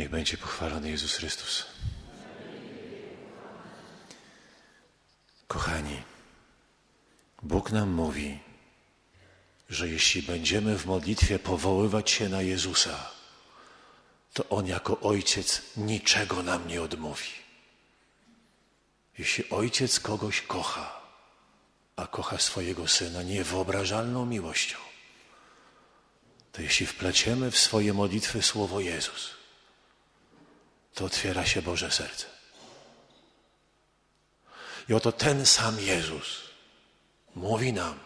Niech będzie pochwalony Jezus Chrystus. Kochani, Bóg nam mówi, że jeśli będziemy w modlitwie powoływać się na Jezusa, to On jako Ojciec niczego nam nie odmówi. Jeśli Ojciec kogoś kocha, a kocha swojego Syna niewyobrażalną miłością, to jeśli wpleciemy w swoje modlitwy słowo Jezus, to otwiera się Boże serce. I oto ten sam Jezus mówi nam,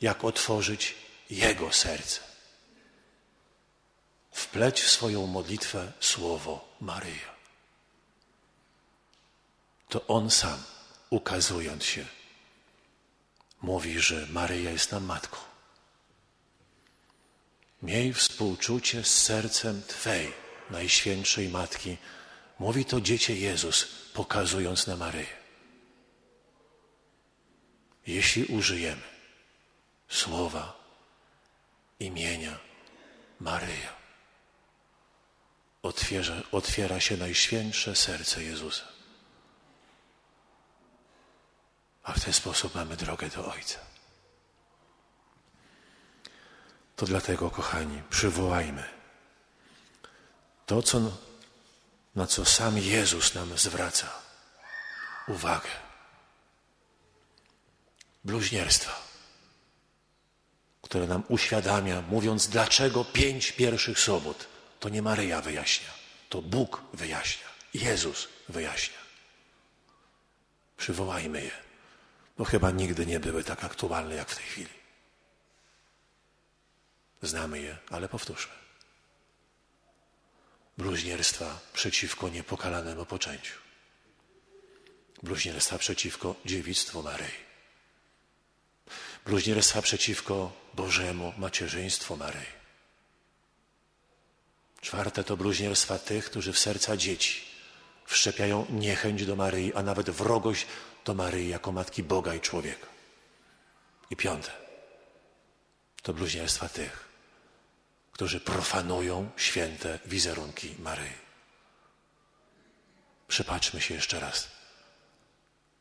jak otworzyć Jego serce. Wpleć w swoją modlitwę słowo Maryja. To On sam, ukazując się, mówi, że Maryja jest nam matką. Miej współczucie z sercem Twej, Najświętszej Matki. Mówi to Dziecię Jezus, pokazując na Maryję. Jeśli użyjemy słowa, imienia Maryja, otwiera, otwiera się Najświętsze serce Jezusa. A w ten sposób mamy drogę do Ojca. To dlatego, kochani, przywołajmy to, co, na co sam Jezus nam zwraca uwagę. Bluźnierstwa, które nam uświadamia, mówiąc, dlaczego pięć pierwszych sobot, to nie Maryja wyjaśnia, to Bóg wyjaśnia, Jezus wyjaśnia. Przywołajmy je, bo chyba nigdy nie były tak aktualne jak w tej chwili. Znamy je, ale powtórzmy. Bluźnierstwa przeciwko niepokalanemu poczęciu. Bluźnierstwa przeciwko dziewictwu Maryi. Bluźnierstwa przeciwko Bożemu macierzyństwu Maryi. Czwarte to bluźnierstwa tych, którzy w serca dzieci wszczepiają niechęć do Maryi, a nawet wrogość do Maryi jako Matki Boga i człowieka. I piąte to bluźnierstwa tych, którzy profanują święte wizerunki Maryi. Przypatrzmy się jeszcze raz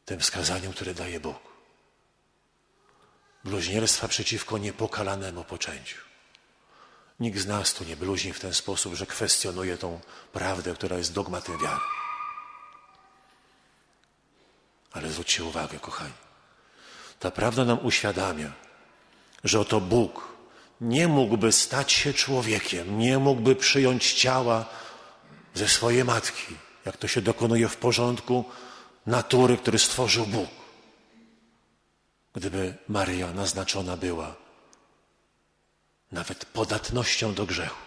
tym wskazaniom, które daje Bóg. Bluźnierstwa przeciwko niepokalanemu poczęciu. Nikt z nas tu nie bluźni w ten sposób, że kwestionuje tą prawdę, która jest dogmatem wiary. Ale zwróćcie uwagę, kochani. Ta prawda nam uświadamia, że oto Bóg nie mógłby stać się człowiekiem, nie mógłby przyjąć ciała ze swojej matki, jak to się dokonuje w porządku natury, który stworzył Bóg. Gdyby Maryja naznaczona była nawet podatnością do grzechu,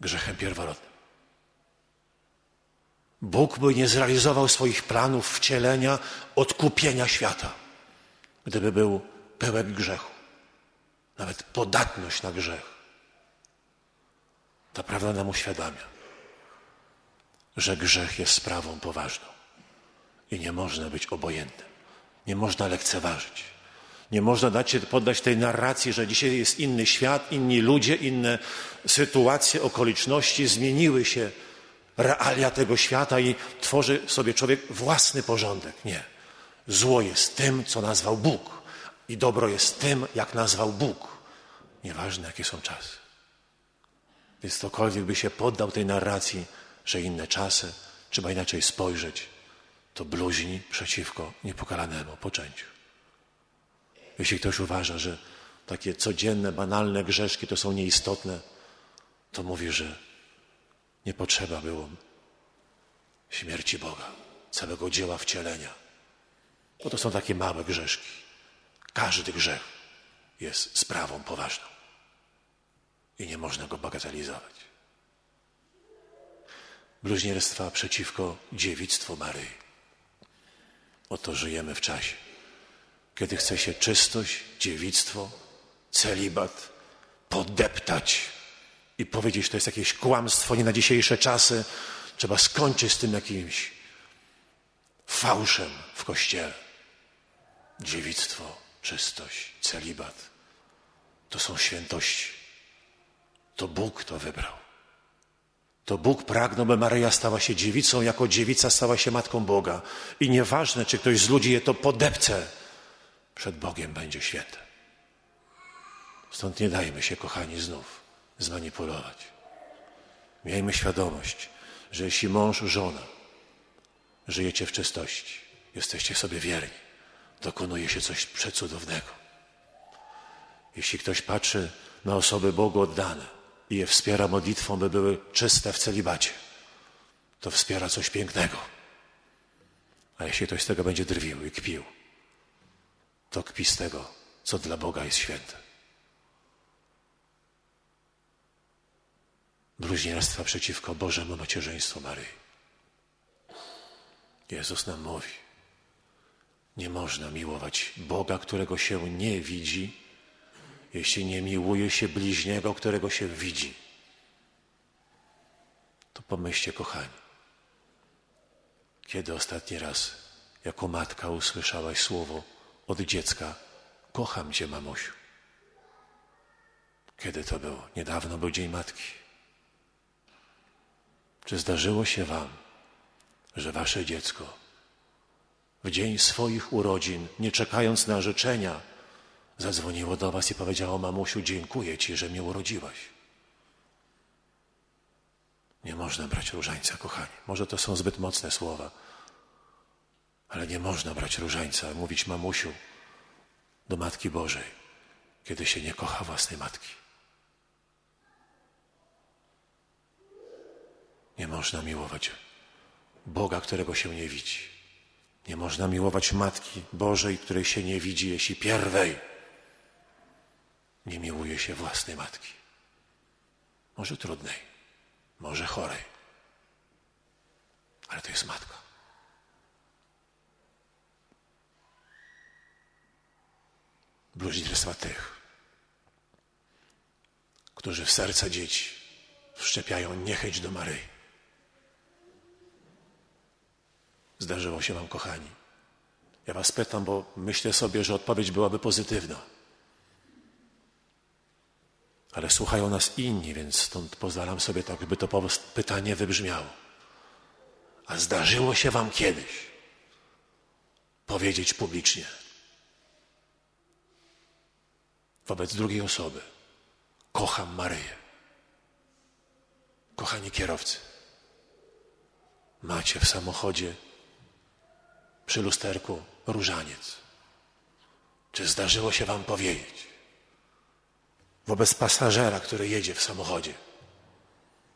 grzechem pierworodnym. Bóg by nie zrealizował swoich planów wcielenia, odkupienia świata, gdyby był pełen grzechu nawet podatność na grzech. Ta prawda nam uświadamia, że grzech jest sprawą poważną i nie można być obojętnym, nie można lekceważyć. Nie można dać się poddać tej narracji, że dzisiaj jest inny świat, inni ludzie, inne sytuacje, okoliczności, zmieniły się realia tego świata i tworzy sobie człowiek własny porządek. Nie. Zło jest tym, co nazwał Bóg. I dobro jest tym, jak nazwał Bóg. Nieważne, jakie są czasy. Więc ktokolwiek by się poddał tej narracji, że inne czasy, trzeba inaczej spojrzeć, to bluźni przeciwko niepokalanemu poczęciu. Jeśli ktoś uważa, że takie codzienne, banalne grzeszki to są nieistotne, to mówi, że nie potrzeba było śmierci Boga, całego dzieła wcielenia. Bo to są takie małe grzeszki. Każdy grzech jest sprawą poważną i nie można go bagatelizować. Bluźnierstwa przeciwko dziewictwu Maryi. Oto żyjemy w czasie, kiedy chce się czystość, dziewictwo, celibat podeptać i powiedzieć, to jest jakieś kłamstwo nie na dzisiejsze czasy. Trzeba skończyć z tym jakimś fałszem w kościele. Dziewictwo, czystość, celibat to są świętości. To Bóg to wybrał. to Bóg pragnął, by Maryja stała się dziewicą, jako dziewica stała się matką Boga. I nieważne, czy ktoś z ludzi je to podepce, przed Bogiem będzie święte. Stąd nie dajmy się, kochani, znów zmanipulować. Miejmy świadomość, że jeśli mąż, żona żyjecie w czystości, jesteście sobie wierni, dokonuje się coś przecudownego. Jeśli ktoś patrzy na osoby Bogu oddane i je wspiera modlitwą, by były czyste w celibacie, to wspiera coś pięknego. A jeśli ktoś z tego będzie drwił i kpił, to kpi z tego, co dla Boga jest święte. Bluźnierstwa przeciwko Bożemu macierzyństwu Maryi. Jezus nam mówi, nie można miłować Boga, którego się nie widzi, jeśli nie miłuje się bliźniego, którego się widzi. To pomyślcie, kochani, kiedy ostatni raz jako matka usłyszałaś słowo od dziecka kocham cię, mamusiu. Kiedy to było? Niedawno był Dzień Matki. Czy zdarzyło się wam, że wasze dziecko w dzień swoich urodzin, nie czekając na życzenia, zadzwoniło do was i powiedziało: Mamusiu, dziękuję ci, że mnie urodziłaś. Nie można brać różańca, kochani. Może to są zbyt mocne słowa, ale nie można brać różańca, mówić mamusiu do Matki Bożej, kiedy się nie kocha własnej matki. Nie można miłować Boga, którego się nie widzi. Nie można miłować Matki Bożej, której się nie widzi, jeśli pierwej nie miłuje się własnej matki. Może trudnej, może chorej, ale to jest matka. Bluźnierstwa tych, którzy w serca dzieci wszczepiają niechęć do Maryi. Zdarzyło się Wam, kochani. Ja Was pytam, bo myślę sobie, że odpowiedź byłaby pozytywna. Ale słuchają nas inni, więc stąd pozwalam sobie tak, by to pytanie wybrzmiało. A zdarzyło się Wam kiedyś powiedzieć publicznie wobec drugiej osoby: Kocham Maryję. Kochani kierowcy, macie w samochodzie przy lusterku różaniec. Czy zdarzyło się Wam powiedzieć wobec pasażera, który jedzie w samochodzie?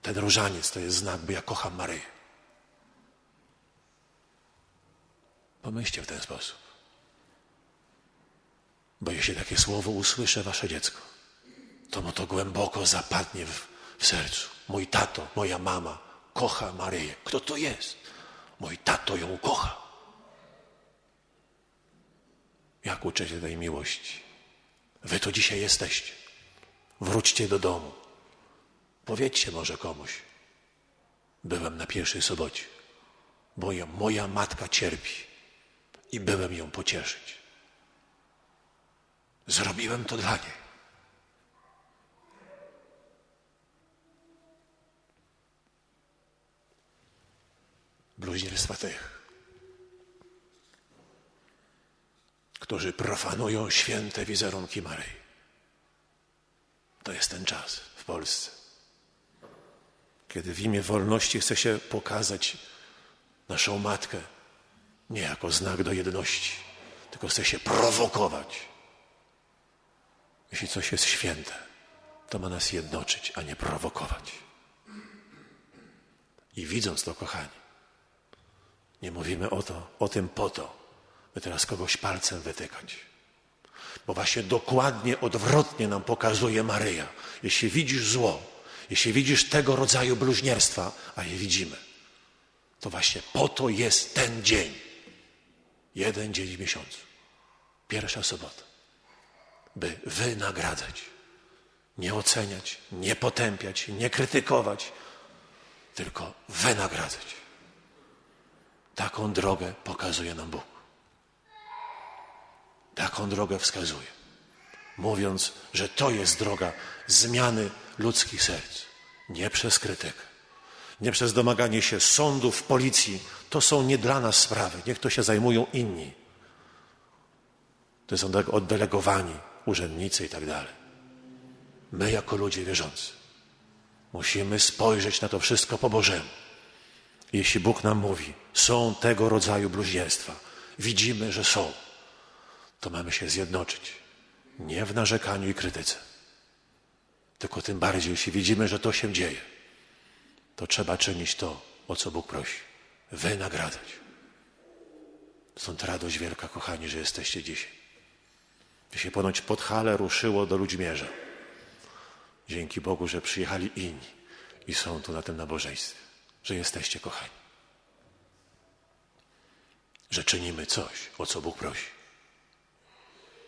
Ten różaniec to jest znak, by ja kocham Maryję. Pomyślcie w ten sposób. Bo jeśli takie słowo usłyszę Wasze dziecko, to mu to głęboko zapadnie w, w sercu. Mój tato, moja mama kocha Maryję. Kto to jest? Mój tato ją kocha. Jak uczycie tej miłości? Wy to dzisiaj jesteście. Wróćcie do domu. Powiedzcie może komuś. Byłem na pierwszej sobocie, bo ja, moja matka cierpi i byłem ją pocieszyć. Zrobiłem to dla niej. Bluźnierstwa tych, którzy profanują święte wizerunki Maryi. To jest ten czas w Polsce, kiedy w imię wolności chce się pokazać naszą matkę nie jako znak do jedności, tylko chce się prowokować. Jeśli coś jest święte, to ma nas jednoczyć, a nie prowokować. I widząc to, kochani, nie mówimy o, to, o tym po to, by teraz kogoś palcem wytykać. Bo właśnie dokładnie odwrotnie nam pokazuje Maryja. Jeśli widzisz zło, jeśli widzisz tego rodzaju bluźnierstwa, a je widzimy, to właśnie po to jest ten dzień. Jeden dzień w miesiącu. Pierwsza sobota. By wynagradzać. Nie oceniać, nie potępiać, nie krytykować, tylko wynagradzać. Taką drogę pokazuje nam Bóg. Taką drogę wskazuje, mówiąc, że to jest droga zmiany ludzkich serc, nie przez krytykę, nie przez domaganie się sądów, policji. To są nie dla nas sprawy. Niech to się zajmują inni. To są tak oddelegowani urzędnicy i tak dalej. My, jako ludzie wierzący, musimy spojrzeć na to wszystko po Bożemu. Jeśli Bóg nam mówi, są tego rodzaju bluźnierstwa, widzimy, że są, to mamy się zjednoczyć. Nie w narzekaniu i krytyce, tylko tym bardziej, jeśli widzimy, że to się dzieje, to trzeba czynić to, o co Bóg prosi. Wynagradzać. Stąd radość wielka, kochani, że jesteście dzisiaj. Dzisiaj ponoć Podhale ruszyło do Ludźmierza. Dzięki Bogu, że przyjechali inni i są tu na tym nabożeństwie, że jesteście kochani. Że czynimy coś, o co Bóg prosi.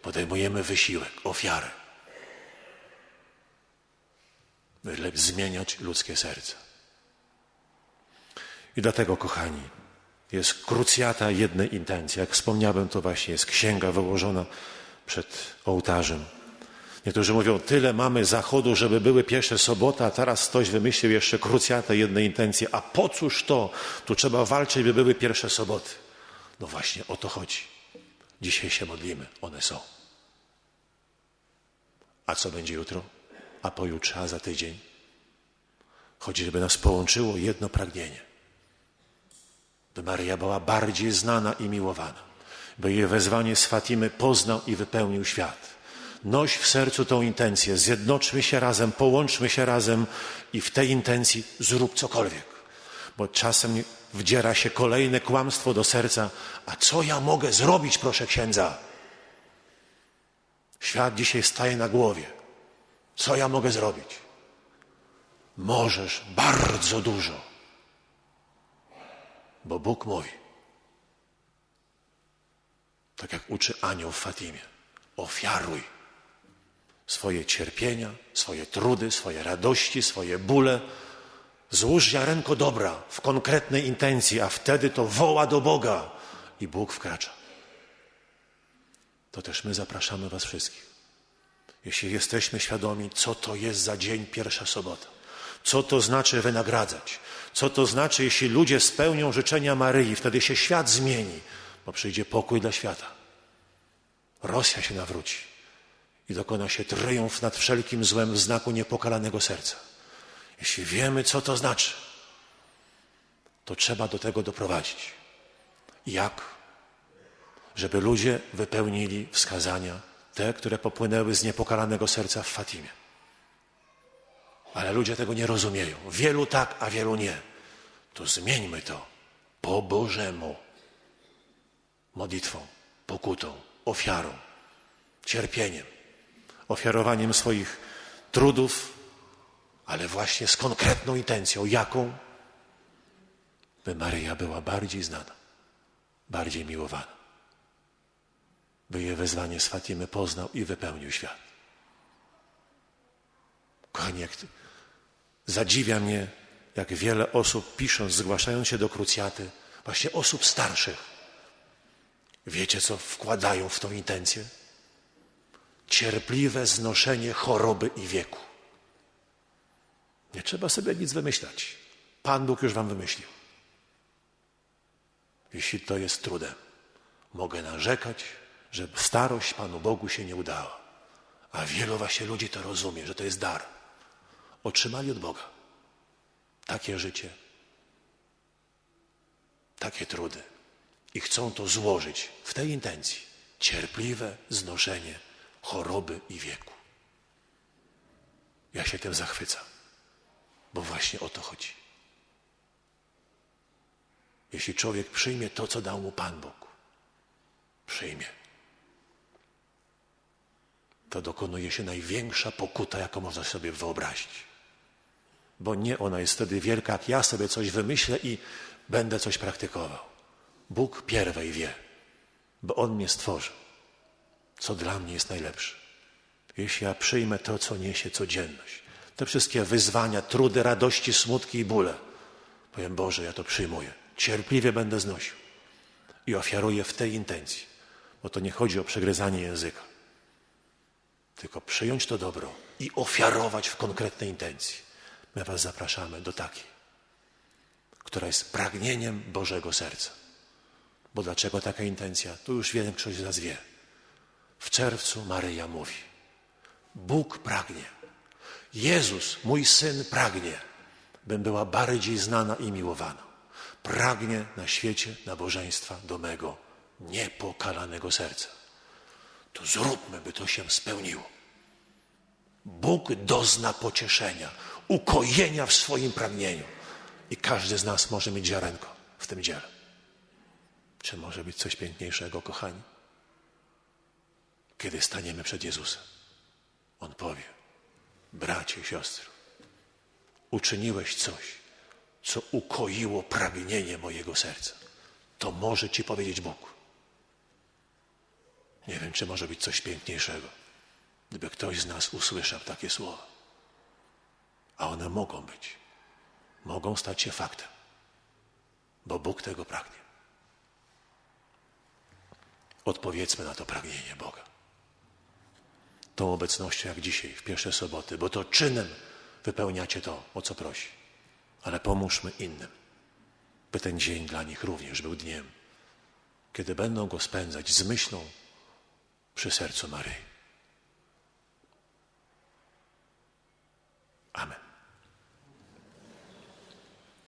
Podejmujemy wysiłek, ofiarę, by zmieniać ludzkie serca. I dlatego, kochani, jest krucjata jednej intencji. Jak wspomniałem, to właśnie jest księga wyłożona przed ołtarzem. Niektórzy mówią, tyle mamy zachodu, żeby były pierwsze soboty, a teraz ktoś wymyślił jeszcze krucjatę jednej intencji. A po cóż to? Tu trzeba walczyć, by były pierwsze soboty. No właśnie o to chodzi. Dzisiaj się modlimy, one są. A co będzie jutro? A pojutrze, a za tydzień? Chodzi, żeby nas połączyło jedno pragnienie. By Maryja była bardziej znana i miłowana. By jej wezwanie z Fatimy poznał i wypełnił świat. Noś w sercu tą intencję, zjednoczmy się razem, połączmy się razem i w tej intencji zrób cokolwiek. Bo czasem wdziera się kolejne kłamstwo do serca. A co ja mogę zrobić, proszę księdza? Świat dzisiaj staje na głowie. Co ja mogę zrobić? Możesz bardzo dużo. Bo Bóg mówi, tak jak uczy anioł w Fatimie, ofiaruj swoje cierpienia, swoje trudy, swoje radości, swoje bóle. Złóż ziarenko dobra w konkretnej intencji, a wtedy to woła do Boga i Bóg wkracza. To też my zapraszamy Was wszystkich. Jeśli jesteśmy świadomi, co to jest za dzień pierwsza sobota, co to znaczy wynagradzać, co to znaczy, jeśli ludzie spełnią życzenia Maryi, wtedy się świat zmieni, bo przyjdzie pokój dla świata. Rosja się nawróci i dokona się triumf nad wszelkim złem w znaku niepokalanego serca. Jeśli wiemy, co to znaczy, to trzeba do tego doprowadzić. Jak? Żeby ludzie wypełnili wskazania, te, które popłynęły z niepokalanego serca w Fatimie. Ale ludzie tego nie rozumieją. Wielu tak, a wielu nie. To zmieńmy to po Bożemu. Modlitwą, pokutą, ofiarą, cierpieniem, ofiarowaniem swoich trudów, ale właśnie z konkretną intencją. Jaką? By Maryja była bardziej znana, bardziej miłowana. By jej wezwanie z Fatimy poznał i wypełnił świat. Kochani, jak zadziwia mnie, jak wiele osób pisząc, zgłaszając się do krucjaty, właśnie osób starszych, wiecie co wkładają w tą intencję? Cierpliwe znoszenie choroby i wieku. Nie trzeba sobie nic wymyślać. Pan Bóg już wam wymyślił. Jeśli to jest trudem, mogę narzekać, że starość Panu Bogu się nie udała. A wielu właśnie ludzi to rozumie, że to jest dar. Otrzymali od Boga takie życie, takie trudy i chcą to złożyć w tej intencji. Cierpliwe znoszenie choroby i wieku. Ja się tym zachwycam, bo właśnie o to chodzi. Jeśli człowiek przyjmie to, co dał mu Pan Bóg, przyjmie, to dokonuje się największa pokuta, jaką można sobie wyobrazić. Bo nie ona jest wtedy wielka, jak ja sobie coś wymyślę i będę coś praktykował. Bóg pierwej wie, bo On mnie stworzył, co dla mnie jest najlepsze. Jeśli ja przyjmę to, co niesie codzienność, te wszystkie wyzwania, trudy, radości, smutki i bóle, powiem Boże, ja to przyjmuję. Cierpliwie będę znosił i ofiaruję w tej intencji, bo to nie chodzi o przegryzanie języka, tylko przyjąć to dobro i ofiarować w konkretnej intencji. My Was zapraszamy do takiej. która jest pragnieniem Bożego serca. Bo dlaczego taka intencja? Tu już większość z nas wie. W czerwcu Maryja mówi: Bóg pragnie, Jezus, mój syn, pragnie, bym była bardziej znana i miłowana. Pragnie na świecie nabożeństwa do mego niepokalanego serca. To zróbmy, by to się spełniło. Bóg dozna pocieszenia, ukojenia w swoim pragnieniu. I każdy z nas może mieć ziarenko w tym dziele. Czy może być coś piękniejszego, kochani? Kiedy staniemy przed Jezusem, On powie: Bracie i siostry, uczyniłeś coś, co ukoiło pragnienie mojego serca. To może Ci powiedzieć Bóg. Nie wiem, czy może być coś piękniejszego, gdyby ktoś z nas usłyszał takie słowa. A one mogą być, mogą stać się faktem, bo Bóg tego pragnie. Odpowiedzmy na to pragnienie Boga. Tą obecnością, jak dzisiaj, w pierwsze soboty, bo to czynem wypełniacie to, o co prosi. Ale pomóżmy innym, by ten dzień dla nich również był dniem, kiedy będą go spędzać z myślą przy sercu Maryi. Amen.